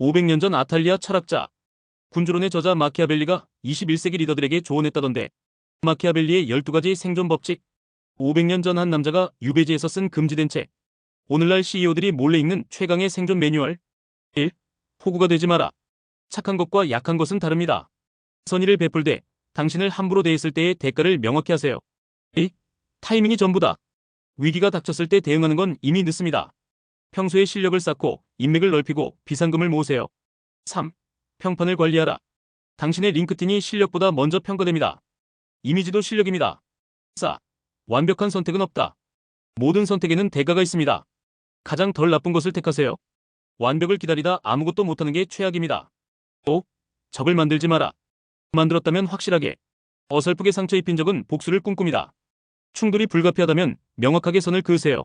500년 전 아탈리아 철학자 군주론의 저자 마키아벨리가 21세기 리더들에게 조언했다던데 마키아벨리의 12가지 생존 법칙 500년 전 한 남자가 유배지에서 쓴 금지된 책 오늘날 CEO들이 몰래 읽는 최강의 생존 매뉴얼 1. 호구가 되지 마라. 착한 것과 약한 것은 다릅니다. 선의를 베풀 때 당신을 함부로 대했을 때의 대가를 명확히 하세요. 2. 타이밍이 전부다. 위기가 닥쳤을 때 대응하는 건 이미 늦습니다. 평소에 실력을 쌓고 인맥을 넓히고 비상금을 모으세요. 3. 평판을 관리하라. 당신의 링크틴이 실력보다 먼저 평가됩니다. 이미지도 실력입니다. 4. 완벽한 선택은 없다. 모든 선택에는 대가가 있습니다. 가장 덜 나쁜 것을 택하세요. 완벽을 기다리다 아무것도 못하는 게 최악입니다. 5. 적을 만들지 마라. 만들었다면 확실하게. 어설프게 상처 입힌 적은 복수를 꿈꿉니다. 충돌이 불가피하다면 명확하게 선을 그으세요.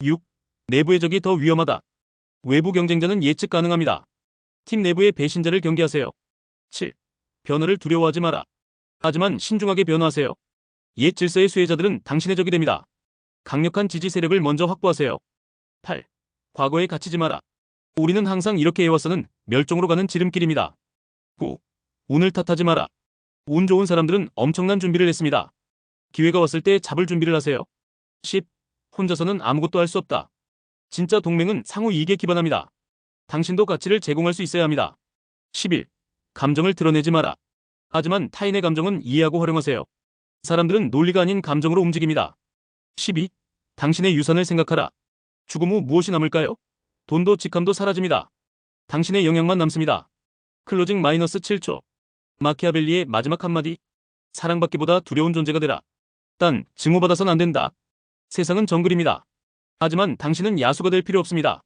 6. 내부의 적이 더 위험하다. 외부 경쟁자는 예측 가능합니다. 팀 내부의 배신자를 경계하세요. 7. 변화를 두려워하지 마라. 하지만 신중하게 변화하세요. 옛 질서의 수혜자들은 당신의 적이 됩니다. 강력한 지지 세력을 먼저 확보하세요. 8. 과거에 갇히지 마라. 우리는 항상 이렇게 해왔어는 멸종으로 가는 지름길입니다. 9. 운을 탓하지 마라. 운 좋은 사람들은 엄청난 준비를 했습니다. 기회가 왔을 때 잡을 준비를 하세요. 10. 혼자서는 아무것도 할 수 없다. 진짜 동맹은 상호 이익에 기반합니다. 당신도 가치를 제공할 수 있어야 합니다. 11. 감정을 드러내지 마라. 하지만 타인의 감정은 이해하고 활용하세요. 사람들은 논리가 아닌 감정으로 움직입니다. 12. 당신의 유산을 생각하라. 죽음 후 무엇이 남을까요? 돈도 직함도 사라집니다. 당신의 영향만 남습니다. 클로징 마이너스 7초. 마키아벨리의 마지막 한마디. 사랑받기보다 두려운 존재가 되라. 단, 증오받아선 안 된다. 세상은 정글입니다. 하지만 당신은 야수가 될 필요 없습니다.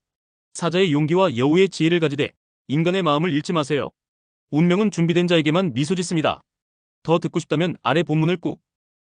사자의 용기와 여우의 지혜를 가지되 인간의 마음을 잃지 마세요. 운명은 준비된 자에게만 미소 짓습니다. 더 듣고 싶다면 아래 본문을 꾹